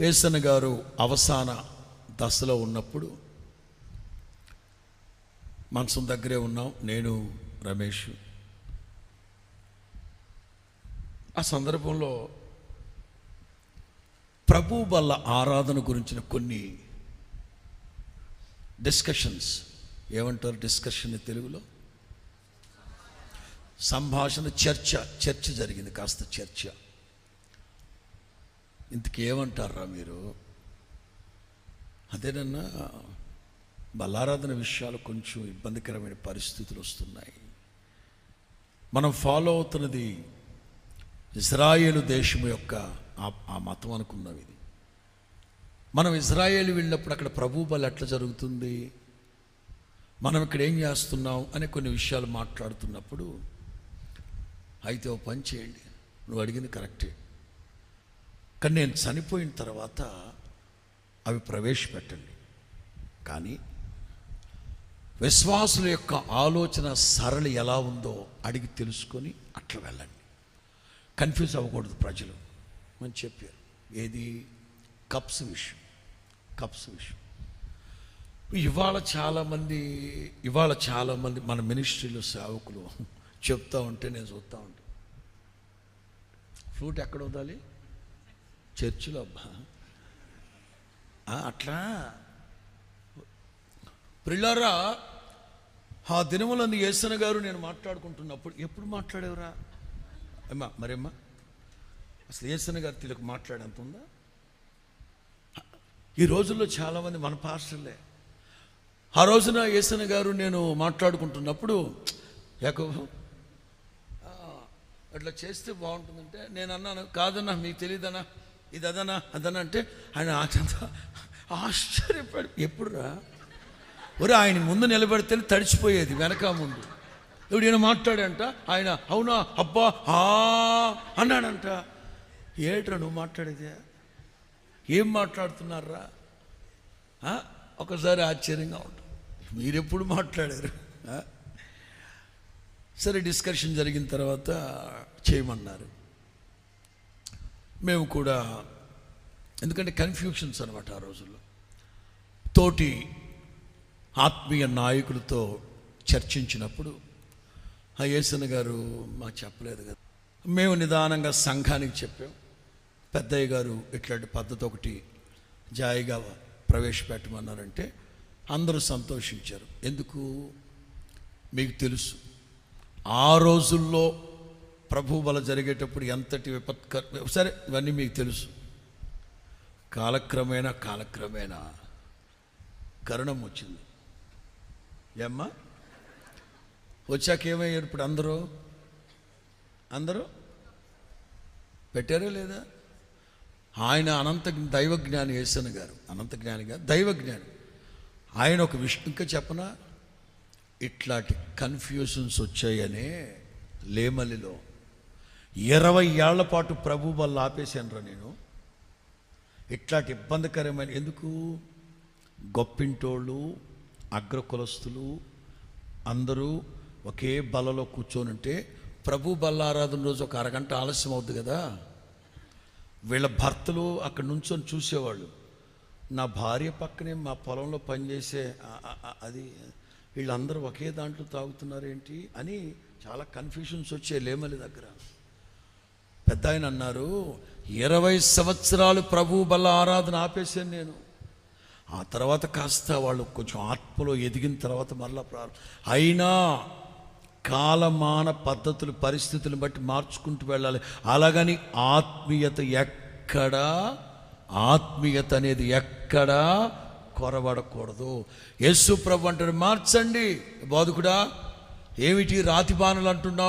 ఏసన్ గారు అవసాన దశలో ఉన్నప్పుడు మనసం దగ్గరే ఉన్నాం నేను రమేష్. ఆ సందర్భంలో ప్రభు వల్ల ఆరాధన గురించిన కొన్ని డిస్కషన్స్ ఏమంటారు డిస్కషన్ తెలుగులో? సంభాషణ చర్చ చర్చ జరిగింది కాస్త చర్చ. ఇంతకేమంటారా మీరు? అదేనన్నా బలారాధన విషయాలు కొంచెం ఇబ్బందికరమైన పరిస్థితులు వస్తున్నాయి. మనం ఫాలో అవుతున్నది ఇజ్రాయేలు దేశం యొక్క ఆ- ఆ మతం అనుకున్నాం ఇది. మనం ఇజ్రాయేల్ వెళ్ళినప్పుడు అక్కడ ప్రభు బలి ఎట్లా జరుగుతుంది? మనం ఇక్కడ ఏం చేస్తున్నాం అనే కొన్ని విషయాలు మాట్లాడుతున్నప్పుడు అయితే ఓ పని చేయండి. నువ్వు అడిగింది కరెక్టే. కానీ నేను చనిపోయిన తర్వాత అవి ప్రవేశపెట్టండి. కానీ విశ్వాసుల యొక్క ఆలోచన సరళి ఎలా ఉందో అడిగి తెలుసుకొని అట్లా వెళ్ళండి. కన్ఫ్యూజ్ అవ్వకూడదు ప్రజలు అని చెప్పారు. ఏది? కప్స్ విషయం. కప్స్ విషయం. ఇవాళ చాలామంది ఇవాళ చాలామంది మన మినిస్ట్రీలో సేవకులు చెప్తూ ఉంటే నేను చూస్తూ ఉంటాను ఫ్లూట్ ఎక్కడ వదాలి చర్చిలో అబ్బా. అట్లా. ప్రిల్లారా ఆ దినములందు యేసన గారు నేను మాట్లాడుకుంటున్నప్పుడు ఎప్పుడు మాట్లాడేవరా? అమ్మా మరేమ్మా? అసలు యేసన గారు తిలకు మాట్లాడేంత ఉందా ఈ రోజుల్లో చాలామంది మన పాస్టర్లే. ఆ రోజున యేసన గారు నేను మాట్లాడుకుంటున్నప్పుడు యాకోబు అట్లా చేస్తే బాగుంటుందంటే నేను అన్నాను కాదన్నా మీకు తెలియదన్నా ఇది అదనా అదనా అంటే ఆయన ఆచంత ఆశ్చర్యపడి ఎప్పుడురా? ఒరే ఆయన ముందు నిలబెడితేనే తడిచిపోయేది వెనక ముందు. ఇప్పుడు ఈయన మాట్లాడంట? ఆయన అవునా? అబ్బా ఆ అన్నాడంట. ఏట్రా నువ్వు మాట్లాడేది? ఏం మాట్లాడుతున్నారా? ఒకసారి ఆశ్చర్యంగా ఉంటుంది మీరెప్పుడు మాట్లాడారు? సరే డిస్కషన్ జరిగిన తర్వాత చేయమన్నారు. మేము కూడా ఎందుకంటే కన్ఫ్యూషన్స్ అనమాట ఆ రోజుల్లో. తోటి ఆత్మీయ నాయకులతో చర్చించినప్పుడు ఆ యేసన్ గారు మాకు చెప్పలేదు కదా. మేము నిదానంగా సంఘానికి చెప్పాం. పెద్దయ్య గారు ఇట్లాంటి పద్ధతి ఒకటి జాయిగా ప్రవేశపెట్టమన్నారంటే అందరూ సంతోషించారు. ఎందుకు? మీకు తెలుసు. ఆ రోజుల్లో ప్రభు బల జరిగేటప్పుడు ఎంతటి విపత్కర సరే ఇవన్నీ మీకు తెలుసు. కాలక్రమేణా కాలక్రమేణా కరుణం వచ్చింది. ఏమ్మా? వచ్చాక ఏమయ్యారు ఇప్పుడు అందరూ? అందరూ? పెట్టారా లేదా? ఆయన అనంత దైవజ్ఞాని యేసన్ గారు అనంత జ్ఞాని గారు దైవజ్ఞాని ఆయన ఒక విషయం ఇంకా చెప్పనా? ఇట్లాంటి కన్ఫ్యూషన్స్ వచ్చాయనే లేమలిలో ఇరవై ఏళ్ళ పాటు ప్రభు వల్ల ఆపేశానురా నేను. ఇట్లాంటి ఇబ్బందికరమైన ఎందుకు? గొప్పింటోళ్ళు అగ్రకులస్తులు అందరూ ఒకే బలలో కూర్చొని ఉంటే ప్రభు బల్లారాధన రోజు ఒక అరగంట ఆలస్యం అవుద్ది కదా. వీళ్ళ భర్తలు అక్కడ నుంచొని చూసేవాళ్ళు. నా భార్య పక్కనే మా పొలంలో పనిచేసే అది వీళ్ళందరూ ఒకే దాంట్లో తాగుతున్నారేంటి అని చాలా కన్ఫ్యూషన్స్ వచ్చే లేమలి దగ్గర. పెద్ద ఆయన అన్నారు ఇరవై సంవత్సరాలు ప్రభు బల్ల ఆరాధన ఆపేశాను నేను. ఆ తర్వాత కాస్త వాళ్ళు కొంచెం ఆత్మలో ఎదిగిన తర్వాత మరలా ప్రారంభం అయినా కాలమాన పద్ధతులు పరిస్థితులను బట్టి మార్చుకుంటూ వెళ్ళాలి. అలాగని ఆత్మీయత ఎక్కడా ఆత్మీయత అనేది ఎక్కడా కొరబడకూడదు యేసు ప్రభు అంటారు మార్చండి బోధకుడా ఏమిటి రాతి బాణలు అంటున్నావు?